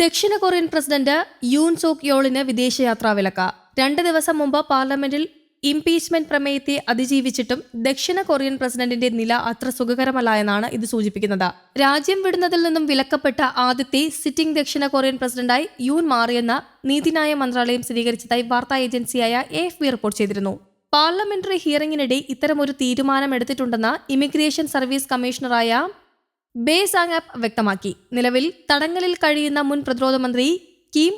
ദക്ഷിണ Korean president Yoon Suk യോളിന് വിദേശയാത്രാ വിലക്ക്. രണ്ട് ദിവസം മുമ്പ് പാർലമെന്റിൽ ഇംപീച്ച്മെന്റ് പ്രമേയത്തെ അതിജീവിച്ചിട്ടും ദക്ഷിണ കൊറിയൻ പ്രസിഡന്റിന്റെ നില അത്ര സുഖകരമല്ല എന്നാണ് ഇത് സൂചിപ്പിക്കുന്നത്. രാജ്യം വിടുന്നതിൽ നിന്നും വിലക്കപ്പെട്ട ആദ്യത്തെ സിറ്റിംഗ് ദക്ഷിണ കൊറിയൻ പ്രസിഡന്റായി യൂൻ മാറിയെന്ന് നീതിന്യായ മന്ത്രാലയം സ്ഥിരീകരിച്ചതായി വാർത്താ ഏജൻസിയായ എഫ് റിപ്പോർട്ട് ചെയ്തിരുന്നു. പാർലമെന്ററി ഹിയറിംഗിനിടെ ഇത്തരമൊരു തീരുമാനം തീരുമാനമെടുത്തിട്ടുണ്ടെന്ന് ഇമിഗ്രേഷൻ സർവീസ് കമ്മീഷണറായ ബേ ആപ്പ് വ്യക്തമാക്കി. നിലവിൽ തടങ്കലിൽ കഴിയുന്ന മുൻ പ്രതിരോധ മന്ത്രി കിം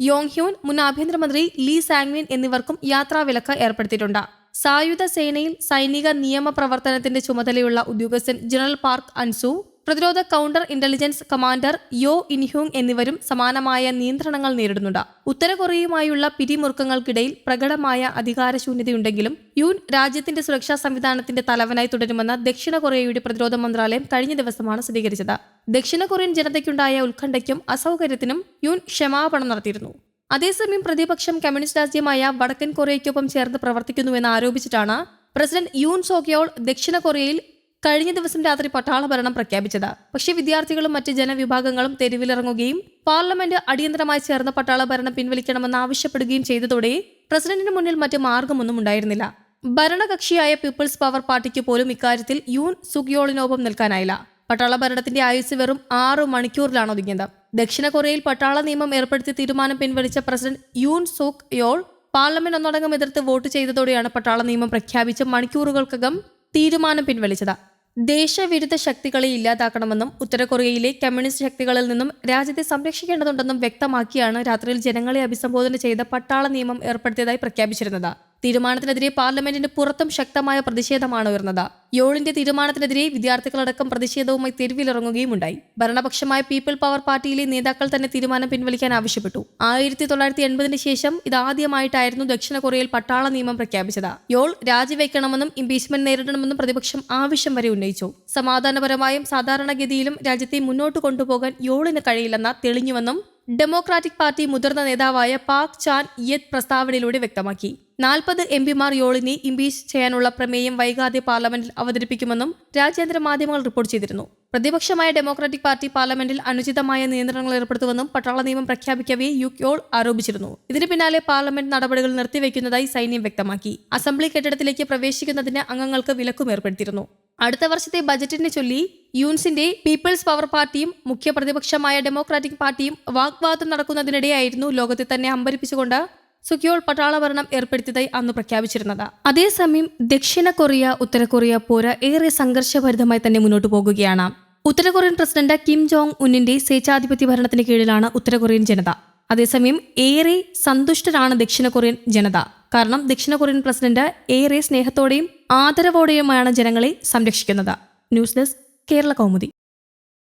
യോങ് ഹ്യൂൻ മുൻ ആഭ്യന്തരമന്ത്രി ലീ സാങ്വിൻ എന്നിവർക്കും യാത്രാവിലക്ക് ഏർപ്പെടുത്തിയിട്ടുണ്ട്. സായുധ സേനയിൽ സൈനിക നിയമ പ്രവർത്തനത്തിന്റെ ചുമതലയുള്ള ഉദ്യോഗസ്ഥൻ ജനറൽ പാർക്ക് അൻസു പ്രതിരോധ കൗണ്ടർ ഇന്റലിജൻസ് കമാൻഡർ യോ ഇൻഹ്യൂങ് എന്നിവരും സമാനമായ നിയന്ത്രണങ്ങൾ നേരിടുന്നുണ്ട്. ഉത്തര കൊറിയയുമായുള്ള പിരിമുറുക്കങ്ങൾക്കിടയിൽ പ്രകടമായ അധികാരശൂന്യതയുണ്ടെങ്കിലും യൂൻ രാജ്യത്തിന്റെ സുരക്ഷാ സംവിധാനത്തിന്റെ തലവനായി തുടരുമെന്ന് ദക്ഷിണ കൊറിയയുടെ പ്രതിരോധ മന്ത്രാലയം കഴിഞ്ഞ ദിവസമാണ് സ്ഥിരീകരിച്ചത്. ദക്ഷിണ കൊറിയൻ ജനതയ്ക്കുണ്ടായ ഉത്കണ്ഠയ്ക്കും അസൗകര്യത്തിനും യൂൻ ക്ഷമാപണം നടത്തിയിരുന്നു. അതേസമയം പ്രതിപക്ഷം കമ്മ്യൂണിസ്റ്റ് രാജ്യമായ വടക്കൻ കൊറിയയ്ക്കൊപ്പം ചേർന്ന് പ്രവർത്തിക്കുന്നുവെന്ന് ആരോപിച്ചിട്ടാണ് പ്രസിഡന്റ് യൂൻ സോക്യോൾ ദക്ഷിണ കൊറിയയിൽ കഴിഞ്ഞ ദിവസം രാത്രി പട്ടാള ഭരണം പ്രഖ്യാപിച്ചത്. പക്ഷേ വിദ്യാർത്ഥികളും മറ്റ് ജനവിഭാഗങ്ങളും തെരുവിലിറങ്ങുകയും പാർലമെന്റ് അടിയന്തരമായി ചേർന്ന പട്ടാള ഭരണം പിൻവലിക്കണമെന്ന് ആവശ്യപ്പെടുകയും ചെയ്തതോടെ പ്രസിഡന്റിന് മുന്നിൽ മറ്റ് മാർഗമൊന്നും ഉണ്ടായിരുന്നില്ല. ഭരണകക്ഷിയായ പീപ്പിൾസ് പവർ പാർട്ടിക്ക് പോലും ഇക്കാര്യത്തിൽ യൂൻ സുഖിയോളിനൊപ്പം നിൽക്കാനായില്ല. പട്ടാള ഭരണത്തിന്റെ ആയുസ് വെറും ആറു മണിക്കൂറിലാണ് ഒതുങ്ങിയത്. ദക്ഷിണ കൊറിയയിൽ പട്ടാള നിയമം ഏർപ്പെടുത്തി തീരുമാനം പിൻവലിച്ച president Yoon Suk Yeol parliament ഒന്നടങ്കം എതിർത്ത് വോട്ട് ചെയ്തതോടെയാണ് പട്ടാള നിയമം പ്രഖ്യാപിച്ച് മണിക്കൂറുകൾക്കകം തീരുമാനം പിൻവലിച്ചത്. ദേശവിരുദ്ധ ശക്തികളെ ഇല്ലാതാക്കണമെന്നും ഉത്തരകൊറിയയിലെ കമ്മ്യൂണിസ്റ്റ് ശക്തികളിൽ നിന്നും രാജ്യത്തെ സംരക്ഷിക്കേണ്ടതുണ്ടെന്നും വ്യക്തമാക്കിയാണ് രാത്രിയിൽ ജനങ്ങളെ അഭിസംബോധന ചെയ്ത പട്ടാള നിയമം ഏർപ്പെടുത്തിയതായി പ്രഖ്യാപിച്ചിരുന്നത്. തീരുമാനത്തിനെതിരെ പാർലമെന്റിന് പുറത്തും ശക്തമായ പ്രതിഷേധമാണ് ഉയർന്നത്. യോളിന്റെ തീരുമാനത്തിനെതിരെ വിദ്യാർത്ഥികളടക്കം പ്രതിഷേധവുമായി തെരുവിലിറങ്ങുകയും ഉണ്ടായി ഭരണപക്ഷമായ പീപ്പിൾ പവർ പാർട്ടിയിലെ നേതാക്കൾ തന്നെ തീരുമാനം പിൻവലിക്കാൻ ആവശ്യപ്പെട്ടു. ആയിരത്തി തൊള്ളായിരത്തി എൺപതിന് ശേഷം ഇതാദ്യമായിട്ടായിരുന്നു ദക്ഷിണ കൊറിയയിൽ പട്ടാള നിയമം പ്രഖ്യാപിച്ചത്. യോൾ രാജിവെക്കണമെന്നും ഇംപീച്ച്മെന്റ് നേരിടണമെന്നും പ്രതിപക്ഷം ആവശ്യം വരെ ഉന്നയിച്ചു. സമാധാനപരമായും സാധാരണഗതിയിലും രാജ്യത്തെ മുന്നോട്ട് കൊണ്ടുപോകാൻ യോളിന് കഴിയില്ലെന്ന തെളിഞ്ഞുവെന്നും ഡെമോക്രാറ്റിക് പാർട്ടി മുതിർന്ന നേതാവായ പാക് ചാൻ യത് പ്രസ്താവനയിലൂടെ വ്യക്തമാക്കി. നാൽപ്പത് എം പിമാർ യോളിനെ ഇംപീച്ച് ചെയ്യാനുള്ള പ്രമേയം വൈകാതെ പാർലമെന്റിൽ അവതരിപ്പിക്കുമെന്നും രാജ്യാന്തര മാധ്യമങ്ങൾ റിപ്പോർട്ട് ചെയ്തിരുന്നു. പ്രതിപക്ഷമായ ഡെമോക്രാറ്റിക് പാർട്ടി പാർലമെന്റിൽ അനുചിതമായ നിയന്ത്രണങ്ങൾ ഏർപ്പെടുത്തുമെന്നും പട്ടാള നിയമം പ്രഖ്യാപിക്കവേ യു യുക്യോൾ ആരോപിച്ചിരുന്നു. ഇതിന് പിന്നാലെ പാർലമെന്റ് നടപടികൾ നിർത്തിവെക്കുന്നതായി സൈന്യം വ്യക്തമാക്കി. അസംബ്ലി കെട്ടിടത്തിലേക്ക് പ്രവേശിക്കുന്നതിന് അംഗങ്ങൾക്ക് വിലക്കും ഏർപ്പെടുത്തിയിരുന്നു. അടുത്ത വർഷത്തെ ബജറ്റിനെ ചൊല്ലി യൂൻസിന്റെ പീപ്പിൾസ് പവർ പാർട്ടിയും മുഖ്യ പ്രതിപക്ഷമായ ഡെമോക്രാറ്റിക് പാർട്ടിയും വാഗ്വാദം നടക്കുന്നതിനിടെയായിരുന്നു ലോകത്തെ തന്നെ അമ്പരിപ്പിച്ചുകൊണ്ട് സുഖ്യോൾ പട്ടാള ഭരണം ഏർപ്പെടുത്തിയതായി അന്ന് പ്രഖ്യാപിച്ചിരുന്നത്. അതേസമയം ദക്ഷിണ കൊറിയ ഉത്തര കൊറിയ പോര ഏറെ സംഘർഷഭരിതമായി തന്നെ മുന്നോട്ട് പോകുകയാണ്. ഉത്തര കൊറിയൻ പ്രസിഡന്റ് കിം ജോങ് ഉന്നിന്റെ സ്വേച്ഛാധിപത്യ ഭരണത്തിന് കീഴിലാണ് ഉത്തര കൊറിയൻ ജനത. അതേസമയം ഏറെ സന്തുഷ്ടരാണ് ദക്ഷിണ കൊറിയൻ ജനത. കാരണം ദക്ഷിണ കൊറിയൻ പ്രസിഡന്റ് ഏറെ സ്നേഹത്തോടെയും ആദരവോടെയുമാണ് ജനങ്ങളെ സംരക്ഷിക്കുന്നത്. News desk Kerala Kaumudi.